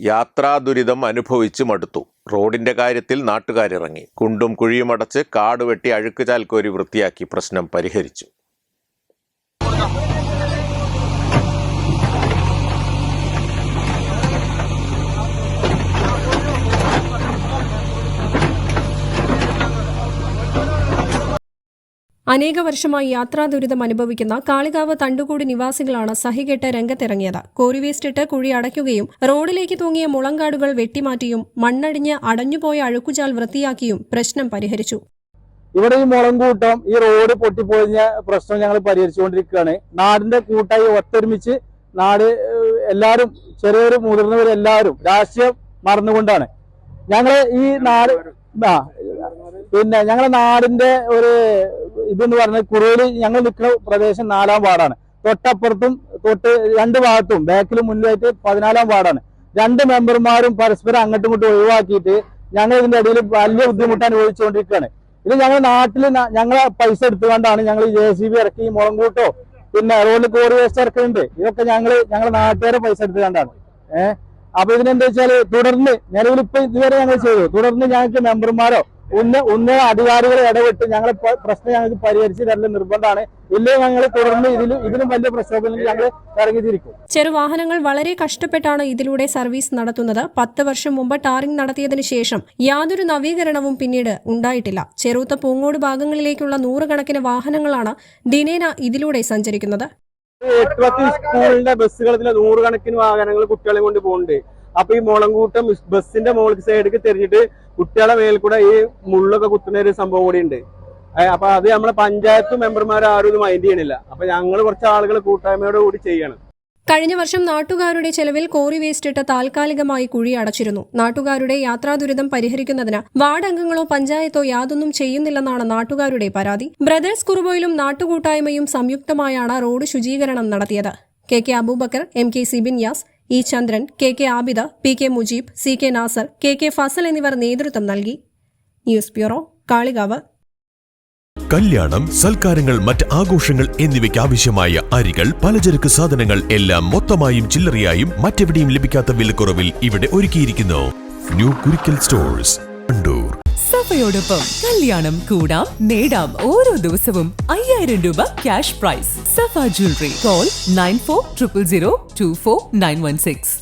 യാത്രാ ദുരിതം അനുഭവിച്ച് മടുത്തു. റോഡിന്റെ കാര്യത്തിൽ നാട്ടുകാരിറങ്ങി. കുണ്ടും കുഴിയുമടച്ച് കാട് വെട്ടി അഴുക്ക് വൃത്തിയാക്കി പ്രശ്നം പരിഹരിച്ചു. അനേക വർഷമായി യാത്രാ ദുരിതം അനുഭവിക്കുന്ന കാളികാവ് തണ്ടുകൂടി നിവാസികളാണ് സഹികെട്ട് രംഗത്തിറങ്ങിയത്. കോരിവേസ്റ്റിട്ട് കുഴി അടയ്ക്കുകയും റോഡിലേക്ക് തൂങ്ങിയ മുളങ്കാടുകൾ വെട്ടിമാറ്റിയും മണ്ണടിഞ്ഞ് അടഞ്ഞുപോയ അഴുക്കുചാൽ വൃത്തിയാക്കിയും പ്രശ്നം പരിഹരിച്ചു. ഇവിടെ ഈ മുളം കൂട്ടം ഈ റോഡ് പൊട്ടിപ്പൊളിഞ്ഞ പ്രശ്നം ഞങ്ങൾ പരിഹരിച്ചുകൊണ്ടിരിക്കുകയാണ്. നാടിന്റെ കൂട്ടായി ഒത്തൊരുമിച്ച് നാട് എല്ലാവരും ചെറിയൊരു മുതിർന്നവർ എല്ലാവരും രാഷ്ട്രീയം മറന്നുകൊണ്ടാണ്. ഞങ്ങൾ ഈ നാട് പിന്നെ ഞങ്ങളെ നാടിന്റെ ഒരു ഇതെന്ന് പറഞ്ഞാൽ കുറവിൽ ഞങ്ങൾ നിൽക്കുന്ന പ്രദേശം നാലാം വാർഡാണ്. തൊട്ടപ്പുറത്തും തൊട്ട് രണ്ട് ഭാഗത്തും ബാക്കിലും മുന്നിലായിട്ട് പതിനാലാം വാർഡാണ്. രണ്ട് മെമ്പർമാരും പരസ്പരം അങ്ങോട്ടും ഇങ്ങോട്ടും ഒഴിവാക്കിയിട്ട് ഞങ്ങൾ ഇതിന്റെ ഇടയിൽ വലിയ ബുദ്ധിമുട്ട് അനുഭവിച്ചുകൊണ്ടിരിക്കുകയാണ്. ഇത് ഞങ്ങൾ നാട്ടിൽ ഞങ്ങളെ പൈസ എടുത്തുകൊണ്ടാണ് ഞങ്ങൾ ജെ സി ബി ഇറക്കി മുളങ്കൂട്ടോ പിന്നെ റോഡിൽ കോറി വേസ്റ്റ് ഇറക്കുന്നുണ്ട് ഇതൊക്കെ ഞങ്ങൾ ഞങ്ങളുടെ നാട്ടുകാരെ പൈസ എടുത്തുകൊണ്ടാണ്. ഏഹ് അപ്പൊ ഇതിനെന്താ വെച്ചാൽ തുടർന്ന് നിലവിൽ ഇപ്പൊ ഇതുവരെ ഞങ്ങൾ ചെയ്തു. തുടർന്ന് ഞങ്ങൾക്ക് മെമ്പർമാരോ ഉന്ന ഒന്ന് അധികാരികൾ ഇടപെട്ട് ഞങ്ങളെ പ- പ്രശ്നം ഞങ്ങൾക്ക് പരിഹരിച്ച് തരൽ നിർബന്ധമാണ്. ഇല്ലെങ്കിൽ ഞങ്ങൾ തുടർന്ന് ഇതിലും ഇതിലും വലിയ പ്രക്ഷോഭങ്ങളിൽ ഞങ്ങൾ ഇറങ്ങിയിരിക്കും ചെറുവാഹനങ്ങൾ വളരെ കഷ്ടപ്പെട്ടാണ് ഇതിലൂടെ സർവീസ് നടത്തുന്നത്. പത്ത് വർഷം മുമ്പ് ടാറിംഗ് നടത്തിയതിനു ശേഷം യാതൊരു നവീകരണവും പിന്നീട് ഉണ്ടായിട്ടില്ല. ചെറുത്ത പൂങ്ങോട് ഭാഗങ്ങളിലേക്കുള്ള നൂറുകണക്കിന് വാഹനങ്ങളാണ് ദിനേന ഇതിലൂടെ സഞ്ചരിക്കുന്നത്. സ്കൂളിന്റെ ബസ്സുകൾ ഇതിലെ നൂറുകണക്കിന് വാഹനങ്ങൾ കുട്ടികളെ കൊണ്ട് പോകുന്നുണ്ട്. അപ്പൊ ഈ മുളങ്കൂട്ടം ബസ്സിന്റെ മുകളിൽ സൈഡിലേക്ക് തിരിഞ്ഞിട്ട് കുട്ടികളെ മേൽ കൂടെ ഈ മുള്ളൊക്കെ കുത്തുന്ന ഒരു സംഭവം കൂടി ഉണ്ട്. അപ്പൊ അത് നമ്മളെ പഞ്ചായത്ത് മെമ്പർമാർ ആരും ഇത് മൈൻഡ് ചെയ്യണില്ല. അപ്പൊ ഞങ്ങൾ കുറച്ച് ആളുകൾ കൂട്ടായ്മയോട് കൂടി ചെയ്യണം. കഴിഞ്ഞ വർഷം നാട്ടുകാരുടെ ചെലവിൽ കോറി വേസ്റ്റ് ഇട്ട് താൽക്കാലികമായി കുഴി അടച്ചിരുന്നു. നാട്ടുകാരുടെ യാത്രാ ദുരിതം പരിഹരിക്കുന്നതിന് വാർഡ് അംഗങ്ങളോ പഞ്ചായത്തോ യാതൊന്നും ചെയ്യുന്നില്ലെന്നാണ് നാട്ടുകാരുടെ പരാതി. ബ്രദേഴ്സ് കുറുബോയിലും നാട്ടുകൂട്ടായ്മയും സംയുക്തമായാണ് റോഡ് ശുചീകരണം നടത്തിയത്. K K Abubakar M K Sibin Yas E Chandran K K Abida P K Mujeeb C K Nasar K K Fasal എന്നിവർ നേതൃത്വം നൽകി. News bureau Kalikavu. കല്യാണം സൽക്കാരങ്ങൾ മറ്റ് ആഘോഷങ്ങൾ എന്നിവയ്ക്ക് ആവശ്യമായ അരികൾ പലചരക്ക് സാധനങ്ങൾ എല്ലാം മൊത്തമായും ചില്ലറയായും മറ്റെവിടെയും ലഭിക്കാത്ത വിലക്കുറവിൽ ഇവിടെ ഒരുക്കിയിരിക്കുന്നു. New Kurikkal stores. കണ്ടൂർ സഫയോടൊപ്പം കല്യാണം കൂടാം നേടാം ഓരോ ദിവസവും അയ്യായിരം രൂപ cash prize Safa jewellery call nine four triple zero two four nine one six